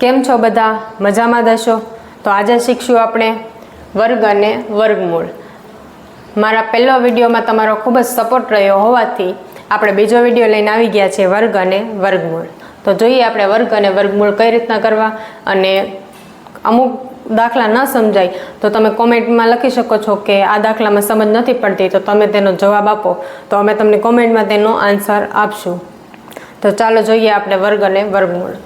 કેમ છો બધા? મજામાં દશો? તો આજે શીખશું આપણે વર્ગ અને વર્ગમૂળ. મારા પહેલો વિડીયોમાં તમારો ખૂબ જ સપોર્ટ રહ્યો હોવાથી આપણે બીજો વીડિયો લઈને આવી ગયા છીએ વર્ગ અને વર્ગમૂળ. તો જોઈએ આપણે વર્ગ અને વર્ગમૂળ કઈ રીતના કરવા અને અમુક દાખલા ન સમજાય તો તમે કોમેન્ટમાં લખી શકો છો કે આ દાખલામાં સમજ નથી પડતી તો તમે તેનો જવાબ આપો. તો અમે તમને કોમેન્ટમાં તેનો આન્સર આપશું. તો ચાલો જોઈએ આપણે વર્ગ અને વર્ગમૂળ.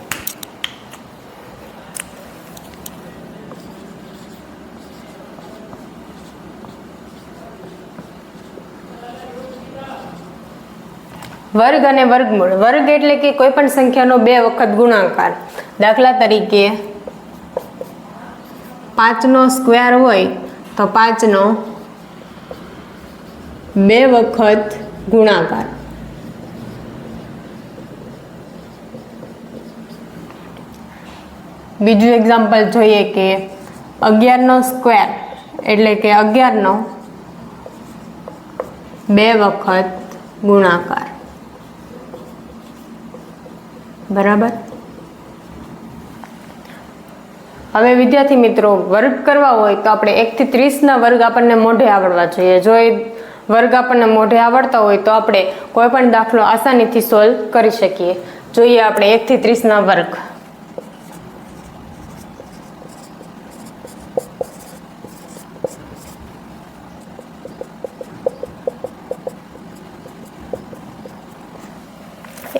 વર્ગ અને વર્ગમૂળ. વર્ગ એટલે કે કોઈ પણ સંખ્યાનો બે વખત ગુણાકાર. દાખલા તરીકે પાંચનો સ્ક્વેર હોય તો પાંચનો બે વખત ગુણાકાર. બીજું એક્ઝામ્પલ જોઈએ કે અગિયારનો સ્ક્વેર એટલે કે અગિયારનો બે વખત ગુણાકાર. બરાબર? હવે વિદ્યાર્થી મિત્રો, વર્ગ કરવા હોય તો આપણે એકથી ત્રીસના વર્ગ આપણને મોઢે આવડવા જોઈએ. જો એ વર્ગ આપણને મોઢે આવડતા હોય તો આપણે કોઈ પણ દાખલો આસાનીથી સોલ્વ કરી શકીએ. જોઈએ આપણે એકથી ત્રીસના વર્ગ.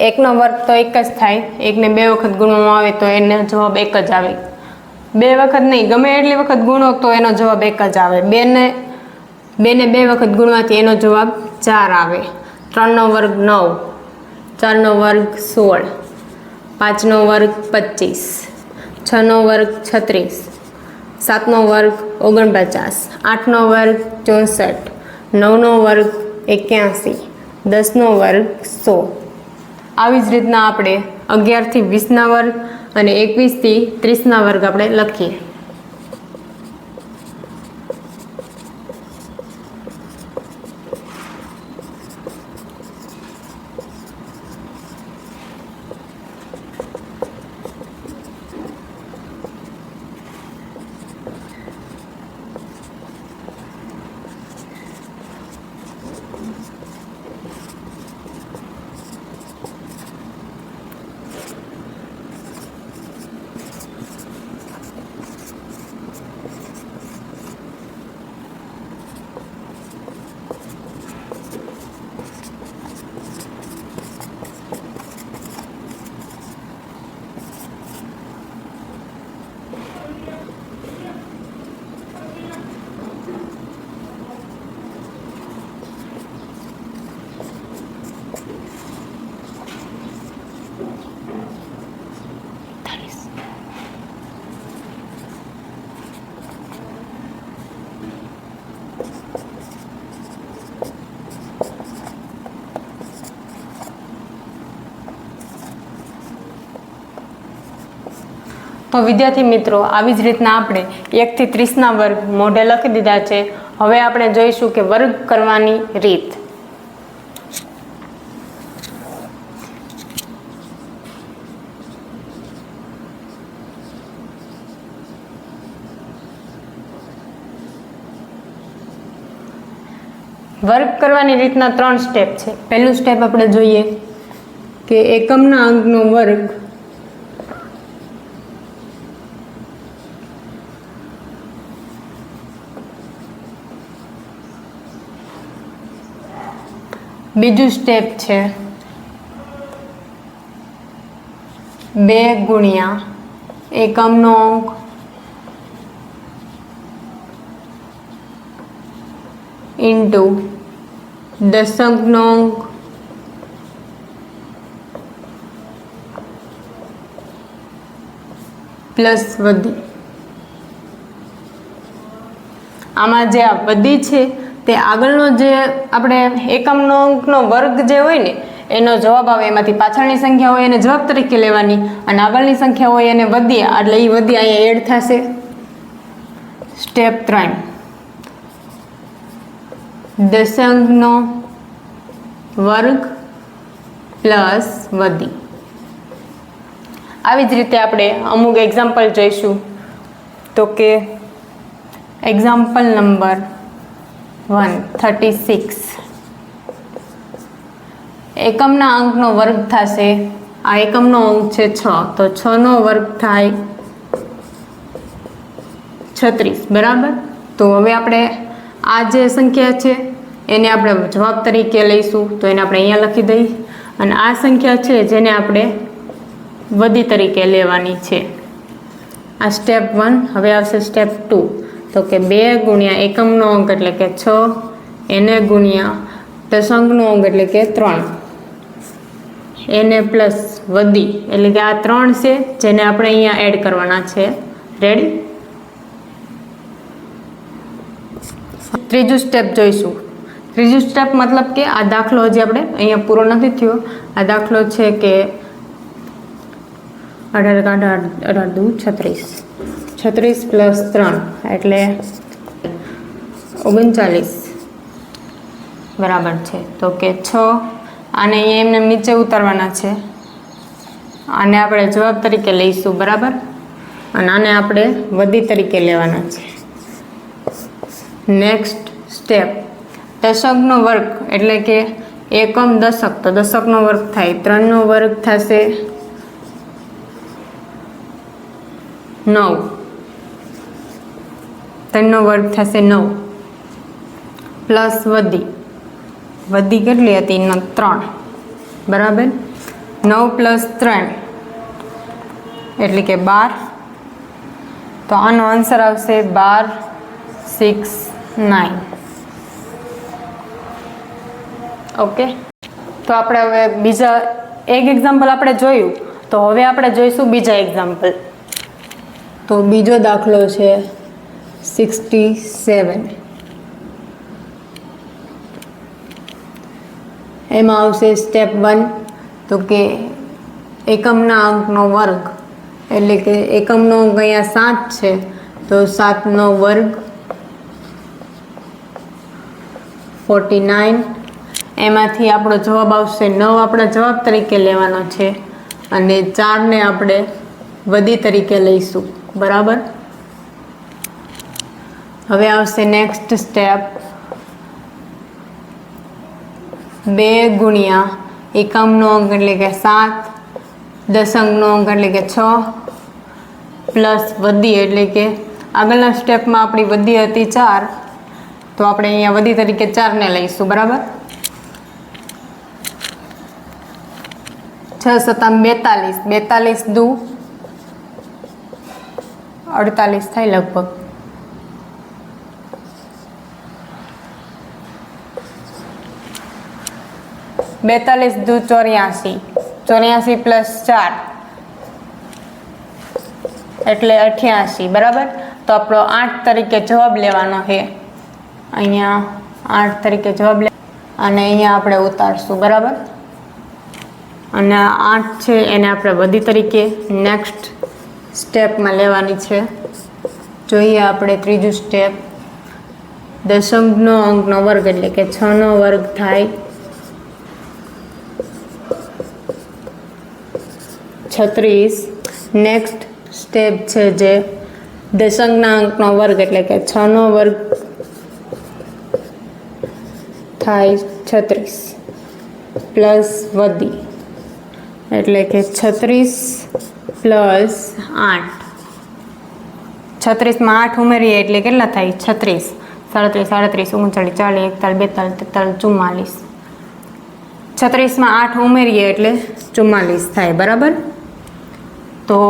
એકનો વર્ગ તો એક જ થાય. એકને બે વખત ગુણવામાં આવે તો એનો જવાબ એક જ આવે. બે વખત નહીં, ગમે એટલી વખત ગુણો તો એનો જવાબ એક જ આવે. બેને બેને બે વખત ગુણવાથી એનો જવાબ ચાર આવે. ત્રણનો વર્ગ નવ, ચારનો વર્ગ સોળ, પાંચનો વર્ગ પચીસ, છનો વર્ગ છત્રીસ, સાતનો વર્ગ ઓગણપચાસ, આઠનો વર્ગ ચોસઠ, નવનો વર્ગ એક્યાસી, દસનો વર્ગ સો. આવી જ રીતના આપણે અગિયારથી વીસના વર્ગ અને એકવીસથી ત્રીસના વર્ગ આપણે લખીએ. વિદ્યાર્થી મિત્રો, આવી જ રીતના આપણે એકથી ત્રીસના વર્ગ મોઢે લખી દીધા છે. હવે આપણે જોઈશું કે વર્ગ કરવાની રીત. વર્ક કરવાની રીતના ત્રણ સ્ટેપ છે. પહેલું સ્ટેપ આપણે જોઈએ કે એકમના અંકનો વર્ગ બીજું સ્ટેપ છે. બે ગુણ્યા એકમનો અંક. ઇન્ટુ દશંકનો અંક. પ્લસ વધી. આમાં જે આ વધી છે તે આગળનો જે આપણે એકમનો અંકનો વર્ગ જે હોય ને, એનો જવાબ આવે એમાંથી પાછળની સંખ્યા હોય એને જવાબ તરીકે લેવાની અને આગળની સંખ્યા હોય એને વધીએ, એટલે એ વધી અહીંયા એડ થશે. સ્ટેપ ત્રણ. દશાંકનો વર્ગ પ્લસ વધી. આવી જ રીતે આપણે અમુક એક્ઝામ્પલ જોઈશું. તો કે example number one thirty six એકમના અંકનો વર્ગ થશે. આ એકમનો અંક છે છ. તો છનો વર્ગ થાય છત્રીસ. બરાબર? તો હવે આપણે આ જે સંખ્યા છે, એને આપણે જવાબ તરીકે લઈશું. તો એને આપણે અહીંયા લખી દઈએ. અને આ સંખ્યા છે, જેને આપણે વધી તરીકે લેવાની છે. આ સ્ટેપ વન હવે આવશે સ્ટેપ ટુ તો કે બે ગુણ્યા એકમનો અંક એટલે કે છ, એને ગુણ્યા પ્રસંગનો અંક એટલે કે ત્રણ. એને પ્લસ વધી એટલે કે આ ત્રણ છે, જેને આપણે અહીંયા એડ કરવાના છે. રેડી ત્રીજું સ્ટેપ જોઈશું. ત્રીજું સ્ટેપ મતલબ કે આ દાખલો હજી આપણે અહીંયા પૂરો નથી થયો. આ દાખલો છે કે અઢાર અઢાર અઢાર દુ, છત્રીસ. છત્રીસ પ્લસ ત્રણ, એટલે ઓગણચાલીસ. બરાબર છે. તો કે છ આને અહીંયા એમને નીચે ઉતારવાના છે. આને આપણે જવાબ તરીકે લઈશું, બરાબર? અને આને આપણે વધી તરીકે લેવાના છે. નેક્સ્ટ સ્ટેપ દશકનો વર્ગ, એટલે કે એકમ દશક. તો દશકનો વર્ગ થાય. ત્રણનો વર્ગ થશે નવ. ત્રણનો વર્ગ થશે નવ. પ્લસ વધી. વધી કેટલી હતી? ન, ત્રણ. બરાબર? નવ પ્લસ ત્રણ. એટલે કે બાર. તો આનો આન્સર આવશે બાર સિક્સ નાઇન ઓકે તો આપણે હવે બીજા એક એક્ઝામ્પલ આપણે જોયું. તો હવે આપણે જોઈશું બીજા એક્ઝામ્પલ તો બીજો દાખલો છે. સિક્સટી સેવન એમાં આવશે સ્ટેપ વન તો કે એકમના અંકનો વર્ગ. એટલે કે એકમનો અંક અહીંયા સાત છે, તો સાતનો વર્ગ ફોર્ટી નાઇન એમાંથી આપણો જવાબ આવશે નવ, આપણા જવાબ તરીકે લેવાનો છે. અને ચારને આપણે વધી તરીકે લઈશું. બરાબર? હવે આવશે નેક્સ્ટ સ્ટેપ બે ગુણ્યા એકમનો અંક એટલે કે સાત, દસંગનો અંક એટલે કે છ પ્લસ વધી એટલે કે આગળના સ્ટેપમાં આપણી વધી હતી ચાર, તો આપણે અહીંયા વધી તરીકે ચારને લઈશું, બરાબર? છ સત્તામ બેતાલીસ બેતાલીસ દુ અડતાલીસ થાય લગભગ. બેતાલીસ દુ ચોર્યાસી. ચોર્યાસી પ્લસ ચાર. એટલે અઠ્યાસી, બરાબર? તો આપણો આઠ તરીકે જવાબ લેવાનો છે. અહીંયા આઠ તરીકે જવાબ લે, અને અહીંયા આપણે ઉતારશું, બરાબર? અને આઠ છે, એને આપણે વધી તરીકે નેક્સ્ટ સ્ટેપમાં લેવાની છે. જોઈએ આપણે ત્રીજું સ્ટેપ દશંકનો અંકનો વર્ગ એટલે કે છનો વર્ગ થાય છત્રીસ. નેક્સ્ટ સ્ટેપ છે જે દશંકના અંકનો વર્ગ એટલે કે છનો વર્ગ થાય છત્રીસ. પ્લસ વધી. એટલે કે છત્રીસ પ્લસ આઠ. છત્રીસમાં આઠ ઉમેરીએ એટલે કેટલા થાય? છત્રીસ. સાડત્રીસ સાડત્રીસ, ઓગણચાળીસ ચાલીસ એકતાલીસ બેતાલીસ તેતાલીસ ચુમ્માલીસ. છત્રીસમાં આઠ ઉમેરીએ એટલે ચુમ્માલીસ થાય. બરાબર? તો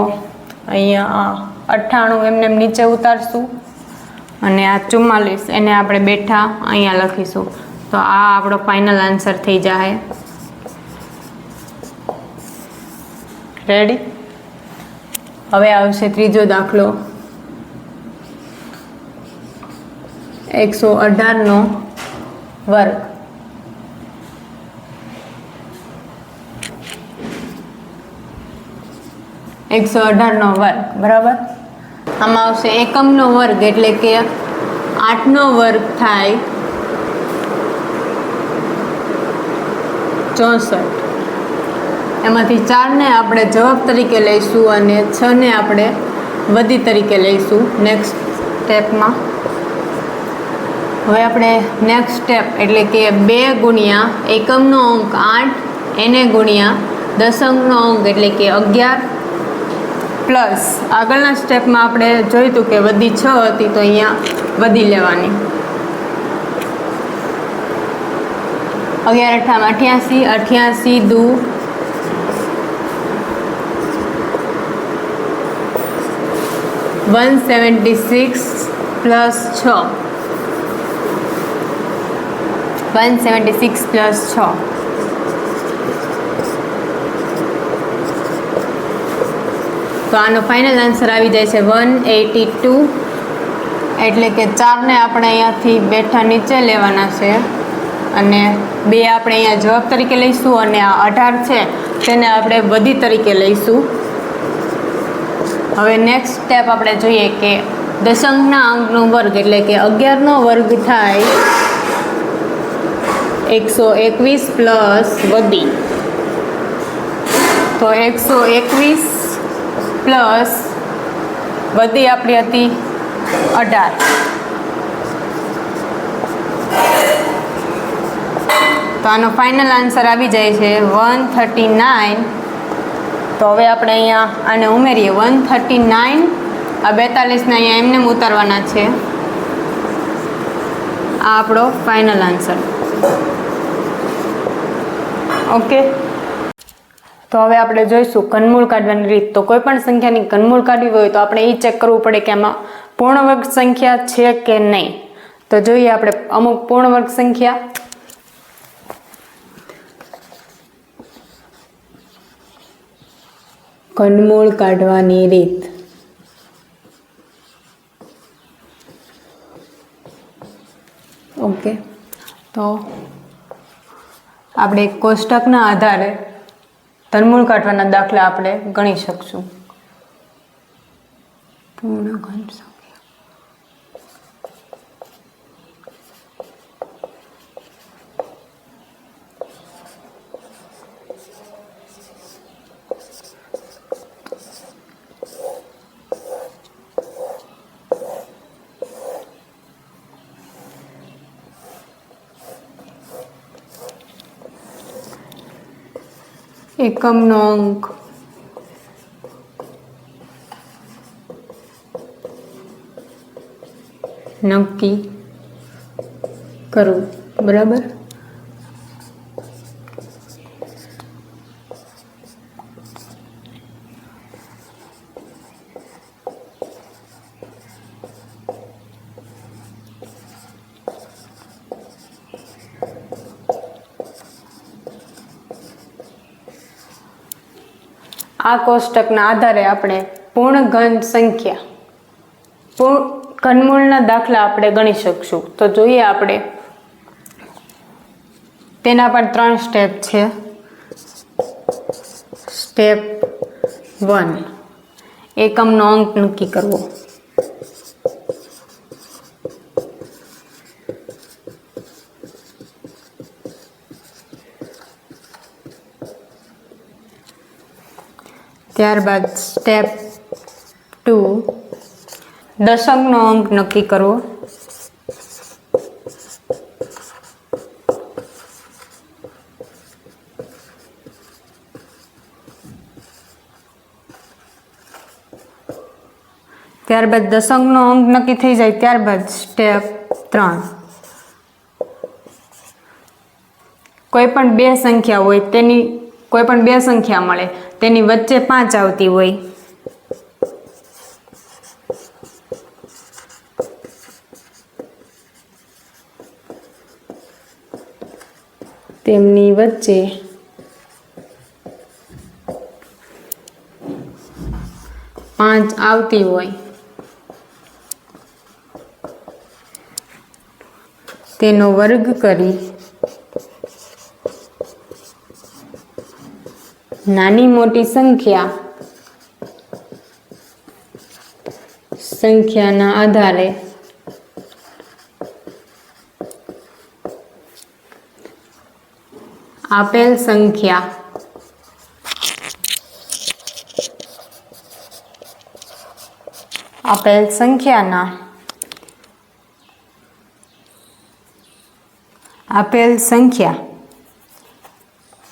અહીંયા અઠ્ઠાણું એમને એમ નીચે ઉતારશું. અને આ ચુમ્માલીસ એને આપણે બેઠા અહીંયા લખીશું. તો આ આપણો ફાઇનલ આન્સર થઈ જાય રેડી હવે આવશે ત્રીજો દાખલો. એકસો અઢારનો વર્ગ. એકસો અઢારનો વર્ગ, બરાબર? આમાં આવશે એકમનો વર્ગ એટલે કે આઠનો વર્ગ થાય ચોસઠ. એમાંથી ચારને આપણે જવાબ તરીકે લઈશું અને છને આપણે વધી તરીકે લઈશું નેક્સ્ટ સ્ટેપમાં. હવે આપણે નેક્સ્ટ સ્ટેપ એટલે કે બે ગુણ્યા એકમનો અંક આઠ, એને ગુણ્યા દસમનો અંક એટલે કે અગિયાર. પ્લસ આગળના સ્ટેપમાં આપણે જોયું હતું કે વધી છ હતી તો અહીંયા વધી લેવાની. અગિયાર અઠામ અઠ્યાસી અઠ્યાસી, દુ. વન સેવન્ટી સિક્સ પ્લસ છ. વન સેવન્ટી સિક્સ પ્લસ છ. તો આનો ફાઇનલ આન્સર આવી જાય છે વન એટી ટુ એટલે કે ચારને આપણે અહીંયાથી બેઠા નીચે લેવાના છે. અને બે આપણે અહીંયા જવાબ તરીકે લઈશું અને આ અઢાર છે, તેને આપણે વધી તરીકે લઈશું. હવે નેક્સ્ટ સ્ટેપ આપણે જોઈએ કે દશંકના અંકનો વર્ગ એટલે કે અગિયારનો વર્ગ થાય એકસો એકવીસ પ્લસ વધી. તો એકસો એકવીસ પ્લસ વધી આપણી હતી અઢાર. તો આનો ફાઇનલ આન્સર આવી જાય છે વન થર્ટી નાઇન તો હવે આપણે અહીંયા આને ઉમેરીએ. વન થર્ટી નાઇન આ બેતાલીસને અહીંયા એમને ઉતારવાના છે. આ આપણો ફાઇનલ આન્સર ઓકે તો હવે આપણે જોઈશું કનમૂળ કાઢવાની રીત. તો કોઈ પણ સંખ્યાની કનમૂળ કાઢવી હોય તો આપણે એ ચેક કરવું પડે કે આમાં પૂર્ણવર્ગ સંખ્યા છે કે નહીં. તો જોઈએ આપણે અમુક પૂર્ણવર્ગ સંખ્યા. કનમૂળ કાઢવાની રીત. ઓકે. તો આપણે કોષ્ટકના આધારે ધનમૂળ કાઢવાના દાખલા આપણે ગણી શકશું. પૂર્ણ ઘન એકમનો અંક નક્કી કરવું બરાબર આ કોષ્ટકના આધારે આપણે પૂર્ણ ઘન સંખ્યા પૂર્ણ ઘનમૂળના દાખલા આપણે ગણી શકશું. તો જોઈએ આપણે. તેના પણ ત્રણ સ્ટેપ છે. Step one. એકમનો અંક નક્કી કરવો. ત્યારબાદ સ્ટેપ ટુ દશકનો અંક નક્કી કરવો ત્યારબાદ દશકનો અંક નક્કી થઈ જાય, ત્યારબાદ સ્ટેપ ત્રણ. કોઈ પણ બે સંખ્યા હોય તેની કોઈ પણ બે સંખ્યા મળે, તેની વચ્ચે પાંચ આવતી હોય. તેમની વચ્ચે પાંચ આવતી હોય. તેનો વર્ગ કરી નાની મોટી સંખ્યા સંખ્યાના આધારે આપેલ સંખ્યા આપેલ સંખ્યાના આપેલ સંખ્યા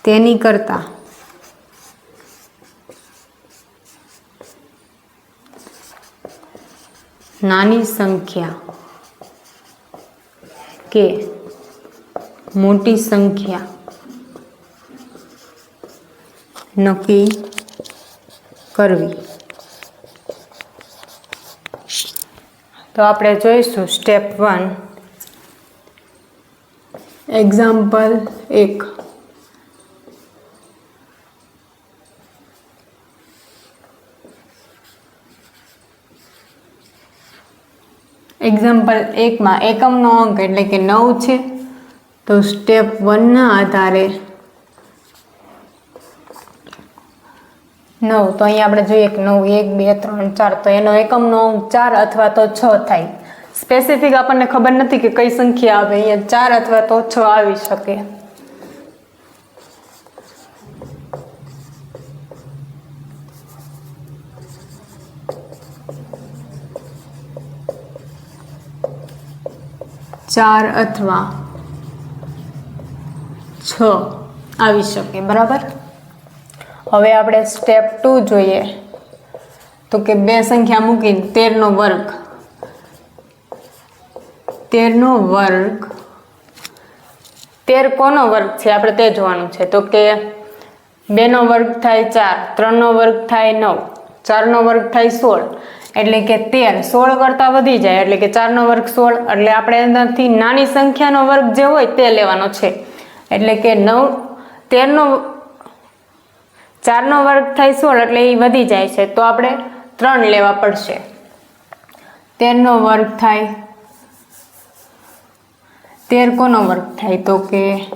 તેની કરતાં નાની સંખ્યા કે મોટી સંખ્યા નક્કી કરવી. તો આપણે જોઈશું સ્ટેપ વન એક્ઝામ્પલ એક. એક્ઝામ્પલ એકમાં એકમનો અંક એટલે કે નવ છે. તો સ્ટેપ વનના આધારે નવ. તો અહીંયા આપણે જોઈએ કે નવ, એક, બે, ત્રણ, ચાર. તો એનો એકમનો અંક ચાર અથવા તો છ થાય. સ્પેસિફિક આપણને ખબર નથી કે કઈ સંખ્યા આવે. અહીંયા ચાર અથવા તો છ આવી શકે. ચાર અથવા છ આવી શકે, બરાબર? હવે આપણે સ્ટેપ ટુ જોઈએ. તો કે બે સંખ્યા મૂકીને તેરનો વર્ગ. તેરનો વર્ગ, તેર કોનો વર્ગ છે? આપણે તે જોવાનું છે. તો કે બેનો વર્ગ થાય ચાર, ત્રણનો વર્ગ થાય નવ, ચારનો વર્ગ થાય સોળ એટલે કે તેર, સોળ કરતાં વધી જાય, એટલે કે ચારનો વર્ગ સોળ, એટલે આપણે એનાથી નાની સંખ્યાનો વર્ગ જે હોય તે લેવાનો છે. એટલે કે નવ, તેરનો ચારનો વર્ગ થાય સોળ, એટલે એ વધી જાય છે. તો આપણે ત્રણ લેવા પડશે. તેરનો વર્ગ થાય, તેર કોનો વર્ગ થાય? તો કે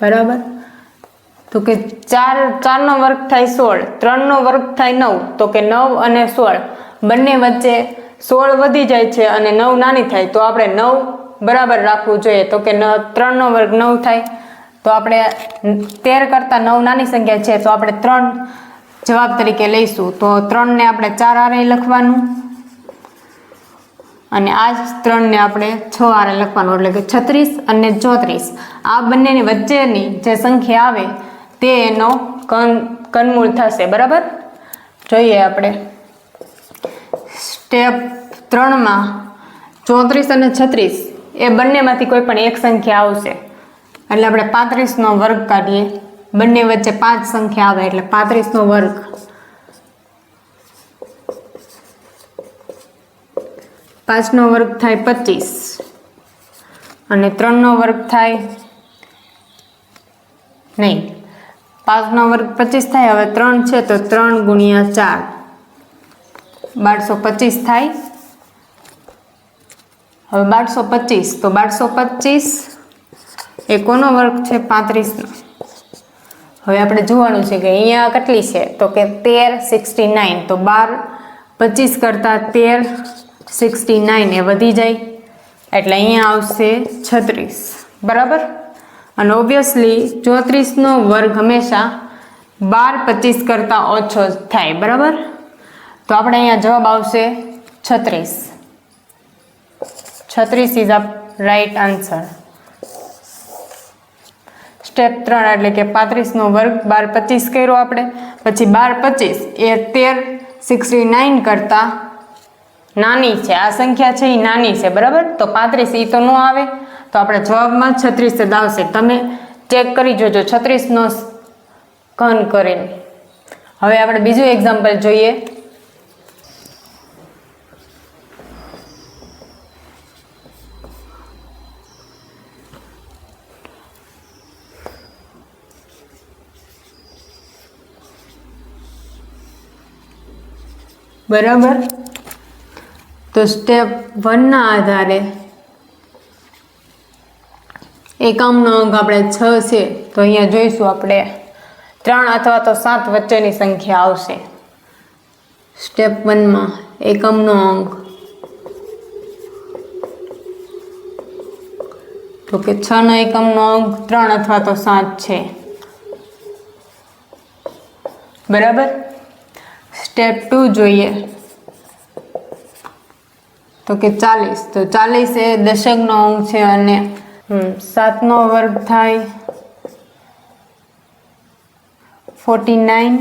બરાબર? તો કે ચાર, ચારનો વર્ગ થાય સોળ, ત્રણનો વર્ગ થાય નવ, તો કે નવ અને સોળ. બંને વચ્ચે સોળ વધી જાય છે અને નવ નાની થાય. તો આપણે નવ બરાબર રાખવું જોઈએ. તો કે ત્રણનો વર્ગ નવ થાય. તો આપણે તેર કરતાં નવ નાની સંખ્યા છે. તો આપણે ત્રણ જવાબ તરીકે લઈશું. તો ત્રણને આપણે ચાર આરે લખવાનું. અને આ જ ત્રણને આપણે છ આરે લખવાનું. એટલે કે છત્રીસ અને ચોત્રીસ. આ બંનેની વચ્ચેની જે સંખ્યા આવે તે એનો કન, કનમૂળ થશે, બરાબર? જોઈએ આપણે. સ્ટેપ ત્રણમાં ચોત્રીસ અને છત્રીસ, એ બંનેમાંથી કોઈ પણ એક સંખ્યા આવશે. એટલે આપણે પાંત્રીસનો વર્ગ કાઢીએ. બંને વચ્ચે પાંચ સંખ્યા આવે, એટલે પાંત્રીસનો વર્ગ. પાંચનો વર્ગ થાય પચીસ અને ત્રણનો વર્ગ થાય નહીં. પાંચનો વર્ગ પચીસ થાય, હવે ત્રણ છે તો ત્રણ ગુણ્યા ચાર. બારસો પચીસ થાય. હવે બારસો પચીસ, તો બારસો પચીસ એ કોનો વર્ગ છે? પાંત્રીસનો. હવે આપણે જોવાનું છે કે અહીંયા કેટલી છે? તો કે તેર સિક્સટી નાઇન, તો બાર પચીસ કરતાં તેર સિક્સટી નાઇન એ વધી જાય. એટલે અહીંયા આવશે છત્રીસ. બરાબર? અને ઓબ્વિયસલી ચોત્રીસનો વર્ગ હંમેશા બાર પચીસ કરતાં ઓછો થાય, બરાબર? તો આપણે અહીંયા જવાબ આવશે છત્રીસ. છત્રીસ is a right answer step ત્રણ એટલે કે પાંત્રીસનો વર્ગ બાર પચીસ કર્યો આપણે. પછી બાર પચીસ એ તેર સિક્સટી નાઇન કરતાં નાની છે. આ સંખ્યા છે એ નાની છે, બરાબર? તો પાંત્રીસ એ તો ન આવે. તો આપણે જવાબમાં છત્રીસ જ આવશે તમે ચેક કરી જોજો. છત્રીસનો ઘન કરીને. હવે આપણે બીજું એક્ઝામ્પલ જોઈએ. બરાબર? તો સ્ટેપ વનના આધારે એકમનો અંક આપણે છ છે, તો અહીંયા જોઈશું આપણે. ત્રણ અથવા તો સાત વચ્ચેની સંખ્યા આવશે. સ્ટેપ વનમાં એકમનો અંક તો કે છ નો એકમનો અંક ત્રણ અથવા તો સાત છે. બરાબર? સ્ટેપ ટુ જોઈએ. તો કે ચાલીસ. તો ચાલીસ એ દશકનો અંક છે અને સાતનો વર્ગ થાય ફોર્ટી નાઇન,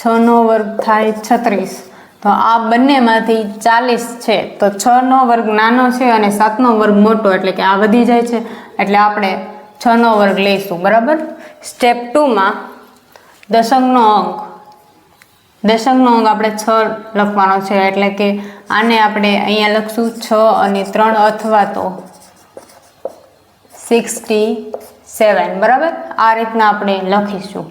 છનો વર્ગ થાય છત્રીસ. તો આ બંનેમાંથી ચાલીસ છે. તો છનો વર્ગ નાનો છે અને સાતનો વર્ગ મોટો, એટલે કે આ વધી જાય છે. એટલે આપણે છનો વર્ગ લઈશું, બરાબર? સ્ટેપ ટુમાં દશકનો અંક. દશકનો અંક આપણે છ લખવાનો છે, એટલે કે આને આપણે અહીંયા લખશું છ અને ત્રણ અથવા તો સિક્સટી સેવન, બરાબર? આ રીતના આપણે લખીશું.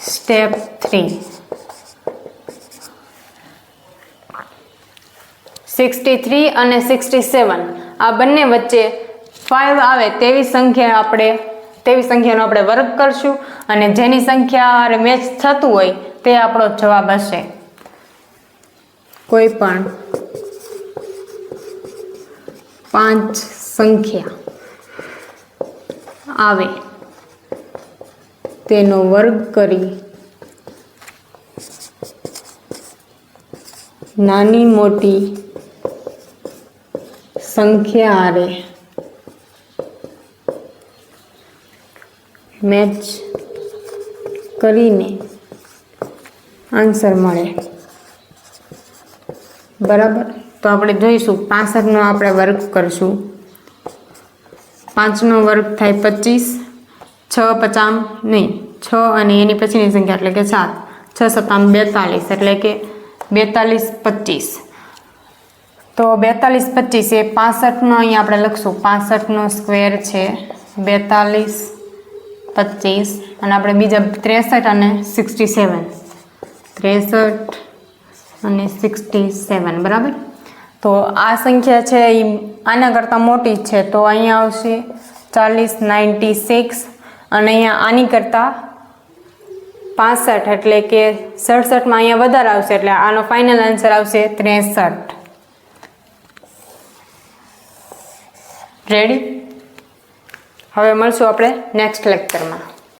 Step three. સિક્સટી થ્રી અને સિક્સટી સેવન. આ બંને વચ્ચે ફાઇવ આવે તેવી સંખ્યા આપણે, તેવી સંખ્યાનો આપણે વર્ગ કરશું અને જેની સંખ્યા મેચ થતું હોય તે આપણો જવાબ હશે. કોઈ પણ પાંચ સંખ્યા. આવે. તેનો વર્ગ કરી નાની મોટી સંખ્યા આરે. મેચ કરીને આન્સર મળે. બરાબર? તો આપણે જોઈશું પાસઠનો આપણે વર્ગ કરશું. પાંચનો વર્ગ થાય પચીસ, છ પચામ નહીં, છ અને એની પછીની સંખ્યા એટલે કે સાત. છ સત્તામ બેતાલીસ એટલે કે બેતાલીસ પચીસ. તો બેતાલીસ પચીસ એ પાસઠનો અહીંયા આપણે લખશું. પાસઠનો સ્ક્વેર છે બેતાલીસ પચીસ અને આપણે બીજા ત્રેસઠ અને સિક્સટી સેવન. ત્રેસઠ અને સિક્સટી સેવન, બરાબર? તો આ સંખ્યા છે એ આના કરતાં મોટી છે. તો અહીંયા આવશે ચાલીસ, નાઇન્ટી સિક્સ અને અહીંયા આની કરતાં પાસઠ એટલે કે સડસઠમાં અહીંયા વધારે આવશે એટલે આનો ફાઇનલ આન્સર આવશે ત્રેસઠ. રેડી હવે મળશું આપણે નેક્સ્ટ લેક્ચરમાં